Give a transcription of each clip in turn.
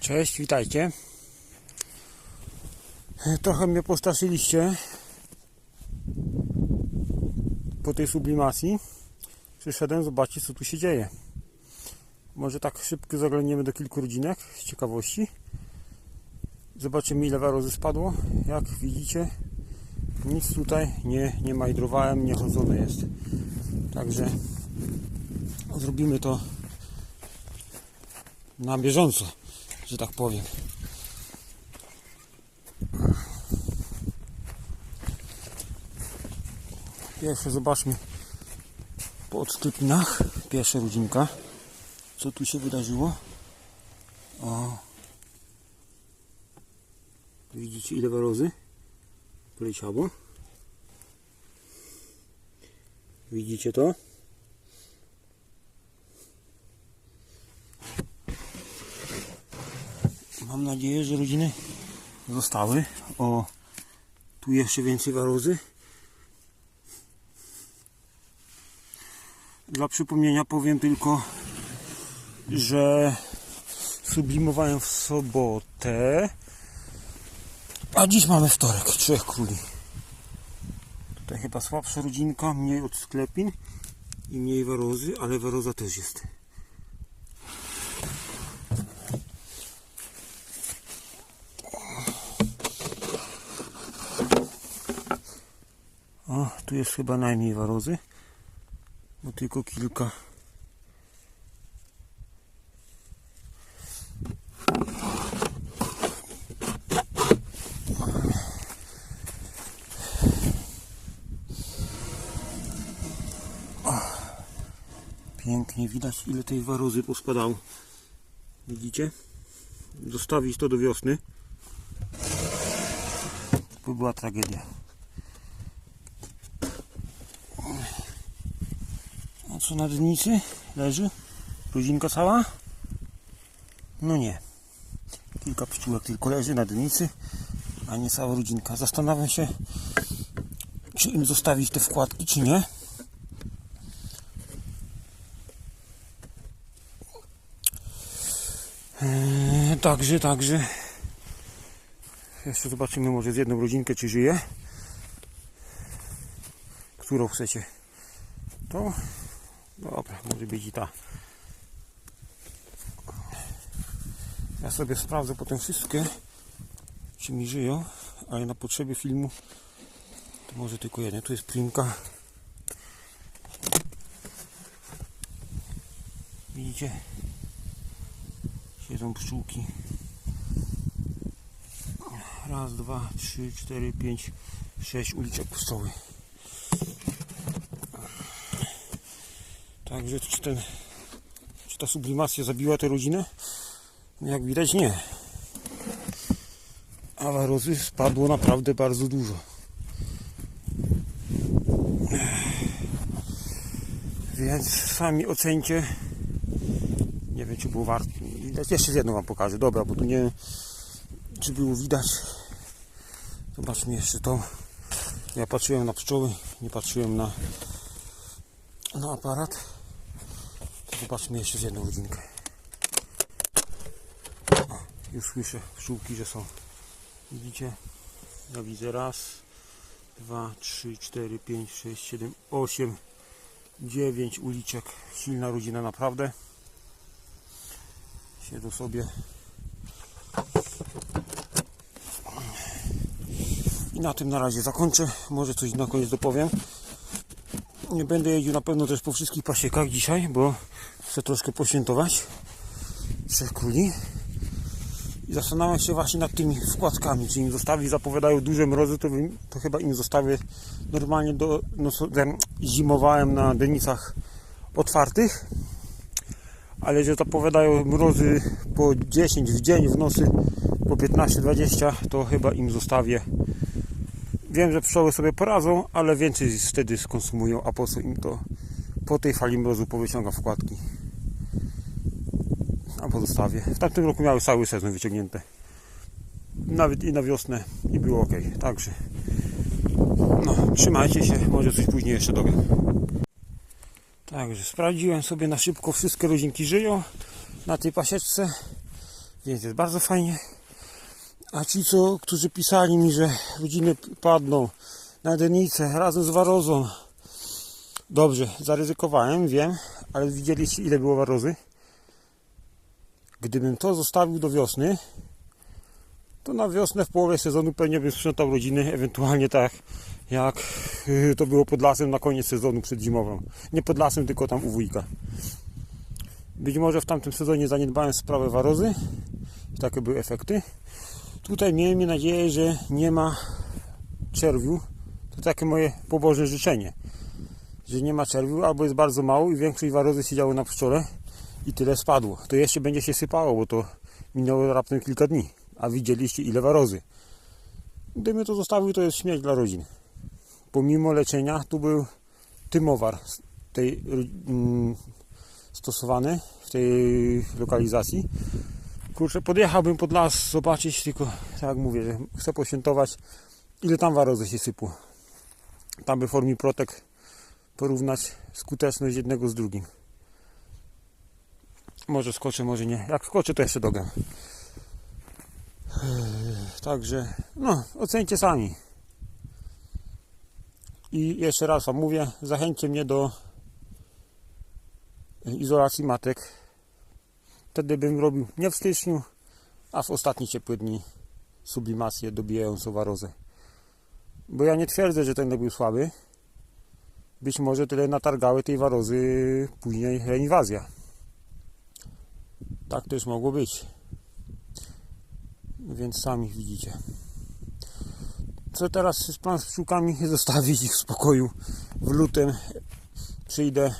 Cześć, witajcie. Trochę mnie postraszyliście po tej sublimacji. Przyszedłem zobaczyć, co tu się dzieje. Może tak szybko zaglądniemy do kilku rodzinek z ciekawości. Zobaczymy, ile warozy spadło. Jak widzicie, nic tutaj nie, nie majdrowałem, nie chodzone jest. Także zrobimy to na bieżąco, że tak powiem. Pierwsze zobaczmy po odsklepinach. Pierwsza rodzinka. Co tu się wydarzyło? O. Widzicie ile warozy poleciało? Widzicie to? Mam nadzieję, że rodziny zostały. O, tu jeszcze więcej warozy. Dla przypomnienia powiem tylko, że sublimowałem w sobotę, a dziś mamy wtorek, trzech króli. Tutaj chyba słabsza rodzinka, mniej od sklepin i mniej warozy, ale waroza też jest. O, tu jest chyba najmniej warozy, bo tylko kilka. Pięknie widać ile tej warozy pospadało. Widzicie? Zostawić to do wiosny. To by była tragedia. Co na dnicy leży? Rodzinka cała? No nie. Kilka pszczółek tylko leży na dnicy, a nie cała rodzinka. Zastanawiam się, czy im zostawić te wkładki, czy nie. Eee, Także, także. Jeszcze zobaczymy może z jedną rodzinkę, czy żyje. Którą chcecie? To Dobra, może być i ta. Ja sobie sprawdzę potem wszystkie, czy mi żyją, ale na potrzeby filmu to może tylko jeden. Tu jest primka. Widzicie? Siedzą pszczółki. Raz, dwa, trzy, cztery, pięć, sześć uliczek pszczoły. Także czy, ten, czy ta sublimacja zabiła tę rodzinę? Jak widać nie. A warozy spadło naprawdę bardzo dużo. Więc sami ocencie. Nie wiem czy było warto. Jeszcze jedną wam pokażę. Dobra, bo tu nie wiem czy było widać. Zobaczmy jeszcze to. Ja patrzyłem na pszczoły, nie patrzyłem na, na aparat. Zobaczmy jeszcze z jedną rodzinkę. O, już słyszę pszczółki, że są. Widzicie? Ja widzę raz, dwa, trzy, cztery, pięć, sześć, siedem, osiem, dziewięć uliczek. Silna rodzina naprawdę. Siedzą sobie. I na tym na razie zakończę. Może coś na koniec dopowiem. Nie będę jeździł na pewno też po wszystkich pasiekach dzisiaj, bo chcę troszkę poświętować trzech króli. I zastanawiam się właśnie nad tymi wkładkami, czy im zostawi, zapowiadają duże mrozy, to, to chyba im zostawię normalnie do, no, zimowałem na denicach otwartych, ale że zapowiadają mrozy po 10 w dzień, w nocy po 15-20, to chyba im zostawię Wiem, że pszczoły sobie poradzą, ale więcej wtedy skonsumują, a po co im to po tej fali mrozu powyciąga wkładki. A pozostawię. W tamtym roku miały cały sezon wyciągnięte. Nawet i na wiosnę i było ok. Także no, trzymajcie się, może coś później jeszcze dowiem. Także sprawdziłem sobie na szybko, wszystkie rodzinki żyją na tej pasieczce. Więc jest bardzo fajnie. A ci, co, którzy pisali mi, że rodziny padną na jedynicę razem z warozą. Dobrze, zaryzykowałem, wiem, ale widzieliście ile było warozy? Gdybym to zostawił do wiosny, to na wiosnę w połowie sezonu pewnie bym sprzątał rodziny, ewentualnie tak jak yy, to było pod lasem na koniec sezonu przedzimową. Nie pod lasem, tylko tam u wujka. Być może w tamtym sezonie zaniedbałem sprawę warozy i takie były efekty. Tutaj miejmy nadzieję, że nie ma czerwiu. To takie moje pobożne życzenie. Że nie ma czerwiu, albo jest bardzo mało i większość warozy siedziało na pszczole i tyle spadło. To jeszcze będzie się sypało, bo to minęło raptem kilka dni. A widzieliście ile warozy. Gdybym to zostawił, to jest śmierć dla rodzin. Pomimo leczenia, tu był tymowar tej, mm, stosowany w tej lokalizacji. Kurczę, podjechałbym pod las zobaczyć, tylko tak jak mówię, chcę poświętować ile tam warozy się sypło. Tam by formie protek porównać skuteczność jednego z drugim. Może skoczę, może nie. Jak skoczę, to jeszcze dogam. Także, no, ocencie sami. I jeszcze raz Wam mówię, zachęćcie mnie do izolacji matek. Wtedy bym robił nie w styczniu, a w ostatnie ciepłe dni sublimację dobijającą warozę. Bo ja nie twierdzę, że ten był słaby. Być może tyle natargały tej warozy później reinwazja. Tak też mogło być. Więc sami widzicie. Co teraz jest plan z pszczółkami? Zostawić ich w spokoju. W lutym przyjdę.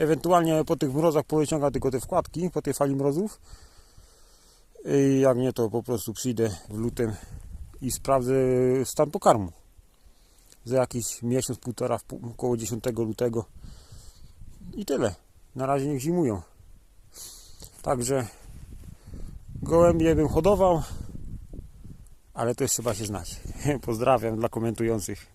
Ewentualnie po tych mrozach powyciąga tylko te wkładki, po tej fali mrozów. I jak nie, to po prostu przyjdę w lutym i sprawdzę stan pokarmu. Za jakiś miesiąc, półtora, około 10 lutego. I tyle. Na razie niech zimują. Także gołębie bym hodował, ale to już trzeba się znać. Pozdrawiam dla komentujących.